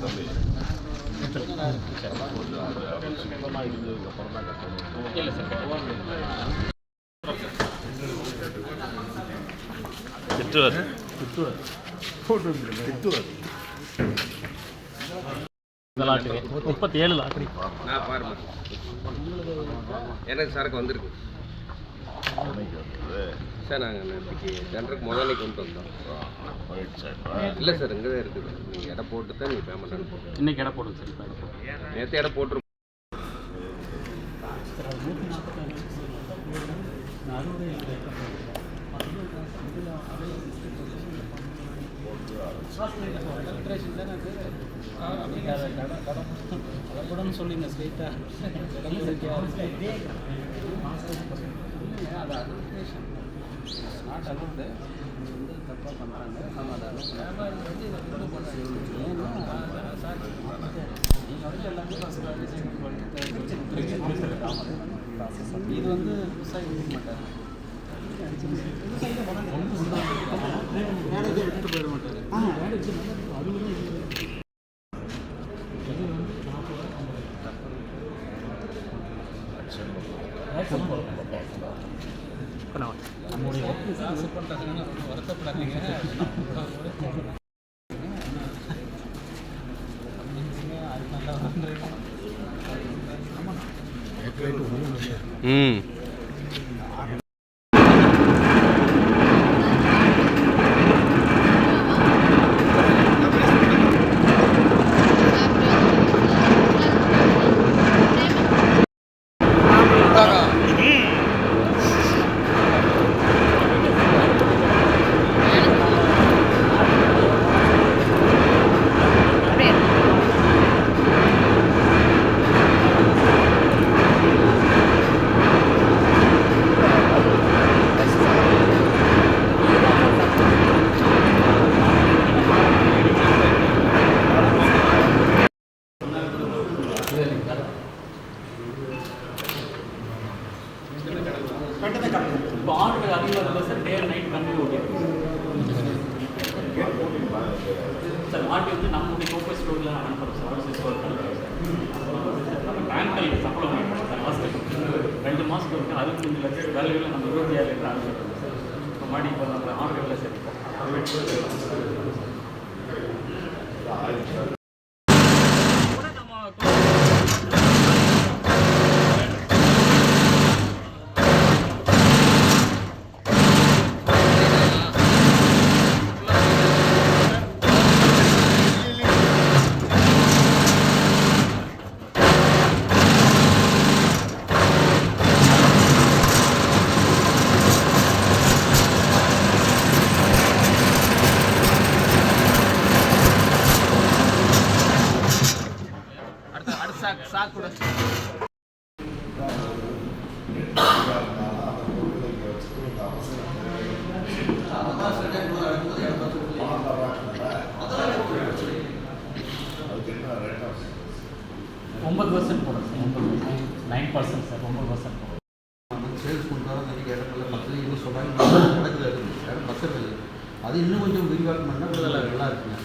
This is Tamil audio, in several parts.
தம்பி. திட்டுவார். முப்பத்தி ஏழு லாட்ரி நான் பாருமா. எனக்கு சரக்கு வந்திருக்கு. சார் நாங்கள் நேற்றுக்கு டெண்டருக்கு முதல்ல கொண்டு வந்தோம். இல்லை சார் இங்கே தான் இருக்குது. நீங்கள் எடை போட்டு தான் நீங்கள் பேமெண்ட் அனுப்பணும் இன்னைக்கு எடை போடுங்க சார் இப்போ. நேற்று எடை போட்டு கூடன்னு சொல்லுங்க ஸ்ட்ரெயிட்டாக அது அட்மினிஸ்ட்ரேஷன் நாட் அலௌடு வந்து தப்பாக பண்ணுறாங்க நம்ம அதை ஏன்னா நீங்கள் வந்து எல்லாமே இது வந்து விவசாயி கொடுக்க மாட்டார் விட்டு போயிட மாட்டார் காசு பண்ணுறாங்கன்னா ரொம்ப வருத்தப்படாதீங்க நல்லா வந்துருங்க ம் இப்போ ஆர்டர் அதிகமாக இல்லை சார் டே நைட் கண்டினியூ ஓட்டிருக்கு சார் ஆர்டி வந்து நம்மளுடைய கோப்பை ஸ்டோரில் அனுப்புகிறோம் சார் அவசியம் ஸ்டோர் நம்ம பேங்க்கில் சம்பளம் வாங்கிப்போம் சார் மாதத்துக்கு ரெண்டு மாதத்துக்கு இருக்கு அறுபத்தஞ்சு லட்சம் வேலையில் நம்ம இருபத்தி ஏழு லட்சம் ஆரம்பிக்கிறோம் சார் இப்போ மாடி இப்போ நம்ம ஆர்டர் இல்லை ஒன்பது பர்சன்ட் போடும் சார் ஒன்பது நைன் பர்சன்ட் சார் ஒன்பது பர்சன்ட் போடும் சேல்ஸ் பண்ணுறாங்க நிறைய இடத்துல மக்கள் இன்னும் சொல்கிறாங்க நடக்குது அது யாரும் பக்கத்தில் இல்லை. அது இன்னும் கொஞ்சம் விரிவாக்கம் பண்ணால் நல்லா நல்லா இருக்குங்க.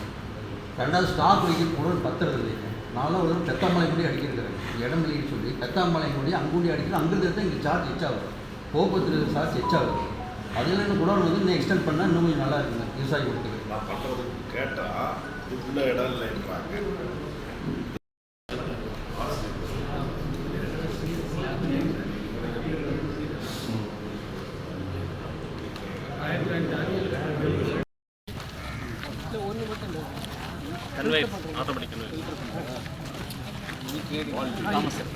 ரெண்டாவது ஸ்டாக் வைக்கிற பொருள் பத்துறது இல்லைங்க. நானும் ஒரு பெத்தாம்பாளையம் கூட அடிக்கிறாங்க இடம் இல்லைன்னு சொல்லி பெத்தாம்பாளையம் கூட அங்கூடி அடிக்கிறது அங்கிருந்து எடுத்தால் இங்கே சார்ஜ் எச் ஆகுது போக்குவரத்து சார்ஜ் எச் ஆகுது அதில் இன்னும் குடோன் வந்து இன்னும் எக்ஸ்டெண்ட் பண்ணால் இன்னும் கொஞ்சம் நல்லா இருக்குங்க விவசாயி கொடுத்துருக்கு நான் பண்ணுறதுக்கு கேட்டால் இதுக்குள்ள இடம் இல்லைன்றாங்க. കൺവേ മാത്രം പഠിക്കുന്നത് താമസം